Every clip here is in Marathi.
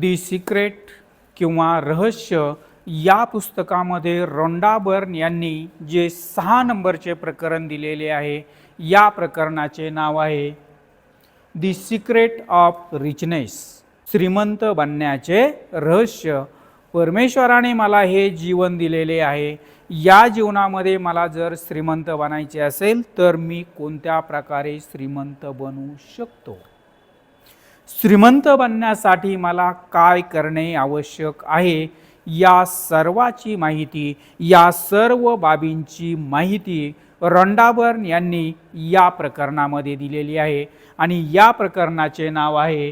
दी सिक्रेट किंवा रहस्य या पुस्तकामध्ये रोंडा बर्न यांनी जे सहा नंबरचे प्रकरण दिलेले आहे या प्रकरणाचे नाव आहे दी सिक्रेट ऑफ रिचनेस. श्रीमंत बनण्याचे रहस्य. परमेश्वराने मला हे जीवन दिलेले आहे. या जीवनामध्ये मला जर श्रीमंत बनायचे असेल तर मी कोणत्या प्रकारे श्रीमंत बनू शकतो? श्रीमंत बनण्यासाठी मला काय करणे आवश्यक आहे? या सर्वाची माहिती या सर्व बाबींची माहिती रंडाबर्न यांनी या प्रकरणामध्ये दिलेली आहे आणि या प्रकरणाचे नाव आहे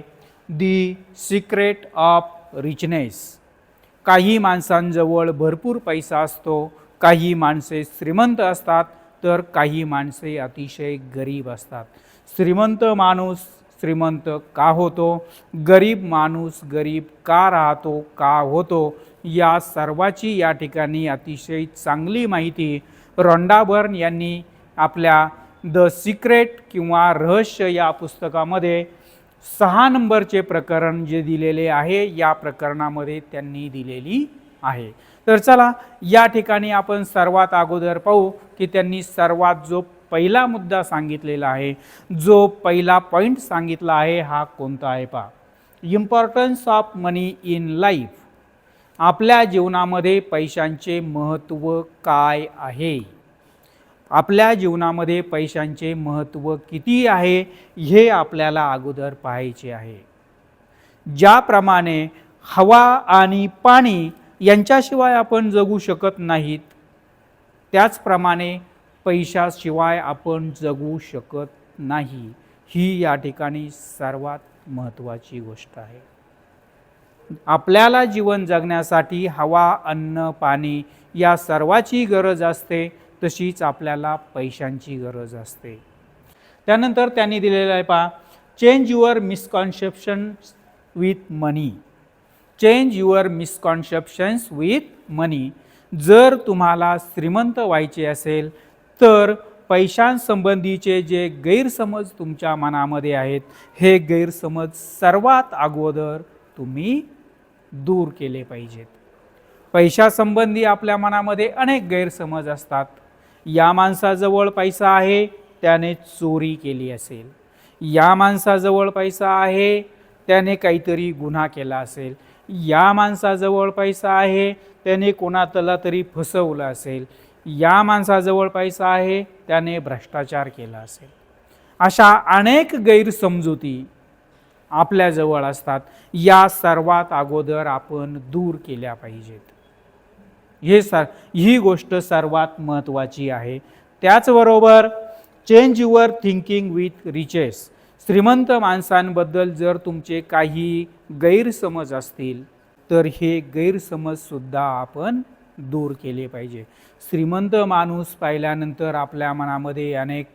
दी सिक्रेट ऑफ रिचनेस. काही माणसांजवळ भरपूर पैसा असतो काही माणसे श्रीमंत असतात तर काही माणसे अतिशय गरीब असतात. श्रीमंत माणूस श्रीमंत का होतो? गरीब माणूस गरीब का राहतो का होतो? या सर्वाची या ठिकाणी अतिशय चांगली माहिती रॉन्डाबर्न यांनी आपल्या द सिक्रेट किंवा रहस्य या पुस्तकामध्ये सहा नंबरचे प्रकरण जे दिलेले आहे या प्रकरणामध्ये त्यांनी दिलेली आहे. तर चला या ठिकाणी आपण सर्वात अगोदर पाहू की त्यांनी सर्वात जो पहिला मुद्दा सांगितलेला आहे. जो पहिला पॉईंट सांगितला आहे हा कोणता आहे पहा. Importance of money in life आपल्या जीवनामध्ये पैशांचे महत्त्व काय आहे? आपल्या जीवनामध्ये पैशांचे महत्त्व किती आहे हे आपल्याला अगोदर पाहायचे आहे. ज्याप्रमाणे हवा आणि पाणी यांच्याशिवाय आपण जगू शकत नाहीत त्याचप्रमाणे पैशाशिवाय आपण जगू शकत नाही ही या ठिकाणी सर्वात महत्त्वाची गोष्ट आहे. आपल्याला जीवन जगण्यासाठी हवा अन्न पाणी या सर्वाची गरज असते तशीच आपल्याला पैशांची गरज असते. त्यानंतर त्यांनी दिलेलं आहे पहा change your misconception with money change your misconceptions with money जर तुम्हाला श्रीमंत व्हायचे असेल तर पैशांसंबंधीचे जे गैरसमज तुमच्या मनामध्ये आहेत हे गैरसमज सर्वात अगोदर तुम्ही दूर केले पाहिजेत. पैशासंबंधी आपल्या मनामध्ये अनेक गैरसमज असतात. या माणसाजवळ पैसा आहे त्याने चोरी केली असेल. या माणसाजवळ पैसा आहे त्याने काहीतरी गुन्हा केला असेल. या माणसाजवळ पैसा आहे त्याने कोणातला तरी फसवलं असेल. या माणसाजवळ पैसा आहे त्याने भ्रष्टाचार केला असेल. अशा अनेक गैरसमजुती आपल्याजवळ असतात. या सर्वात अगोदर आपण दूर केल्या पाहिजेत. हे सर ही गोष्ट सर्वात महत्त्वाची आहे. त्याचबरोबर change your thinking with riches श्रीमंत माणसांबद्दल जर तुमचे काही गैरसमज असतील तर हे गैरसमजसुद्धा आपण दूर केले पाहिजे. श्रीमंत माणूस पाहिल्यानंतर आपल्या मनामध्ये अनेक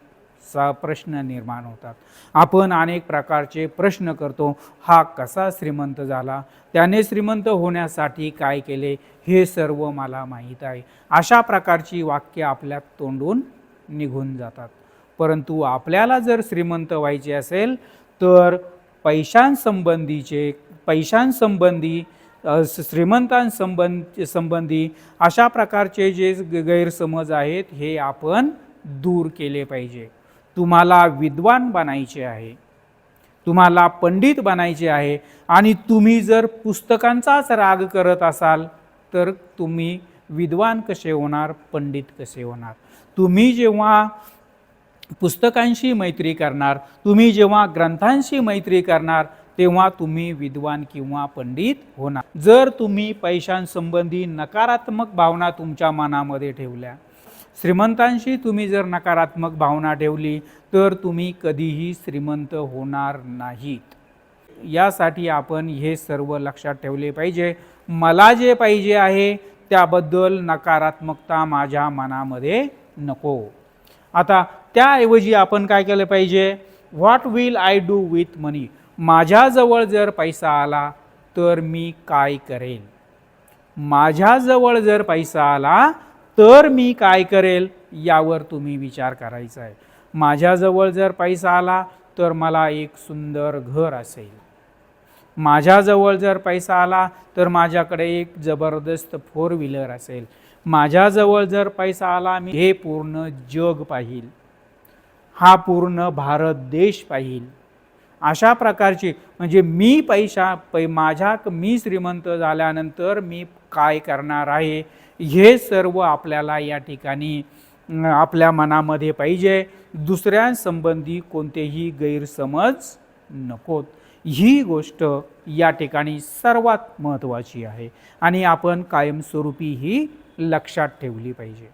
सा प्रश्न निर्माण होतात. आपण अनेक प्रकारचे प्रश्न करतो हा कसा श्रीमंत झाला? त्याने श्रीमंत होण्यासाठी काय केले? हे सर्व मला माहीत आहे. अशा प्रकारची वाक्य आपल्या तोंडून निघून जातात. परंतु आपल्याला जर श्रीमंत व्हायचे असेल तर पैशांसंबंधीचे पैशांसंबंधी श्रीमंतांसंबंध संबंधी अशा प्रकारचे जे गैरसमज आहेत हे आपण दूर केले पाहिजे. तुम्हाला विद्वान बनायचे आहे. तुम्हाला पंडित बनायचे आहे. आणि तुम्ही जर पुस्तकांचाच राग करत असाल तर तुम्ही विद्वान कसे होणार? पंडित कसे होणार? तुम्ही जेव्हा पुस्तकांशी मैत्री करणार तुम्ही जेव्हा ग्रंथांशी मैत्री करणार तेव्हा तुम्ही विद्वान किंवा पंडित होणार. जर तुम्ही पैशांसंबंधी नकारात्मक भावना तुमच्या मनामध्ये ठेवल्या श्रीमंतांशी तुम्ही जर नकारात्मक भावना ठेवली तर तुम्ही कधीही श्रीमंत होणार नाहीत. यासाठी आपण हे सर्व लक्षात ठेवले पाहिजे. मला जे पाहिजे आहे त्याबद्दल नकारात्मकता माझ्या मनामध्ये नको. आता त्याऐवजी आपण काय केलं पाहिजे? What will I do with money माझ्याजवळ जर पैसा आला तर मी काय करेल? माझ्याजवळ जर पैसा आला तर मी काय करेल? यावर तुम्ही विचार करायचा आहे. माझ्याजवळ जर पैसा आला तर मला एक सुंदर घर असेल. माझ्याजवळ जर पैसा आला तर माझ्याकडे एक जबरदस्त फोर व्हीलर असेल. माझ्याजवळ जर पैसा आला मी हे पूर्ण जग पाहिल. हा पूर्ण भारत देश पाहिल. अशा प्रकारची म्हणजे मी पैसा पै माझ्या मी श्रीमंत झाल्यानंतर मी काय करणार आहे हे सर्व आपल्याला या ठिकाणी आपल्या मनामध्ये पाहिजे. दुसऱ्यांसंबंधी कोणतेही गैरसमज नकोत. ही गोष्ट या ठिकाणी सर्वात महत्त्वाची आहे आणि आपण कायमस्वरूपी ही लक्षात ठेवली पाहिजे.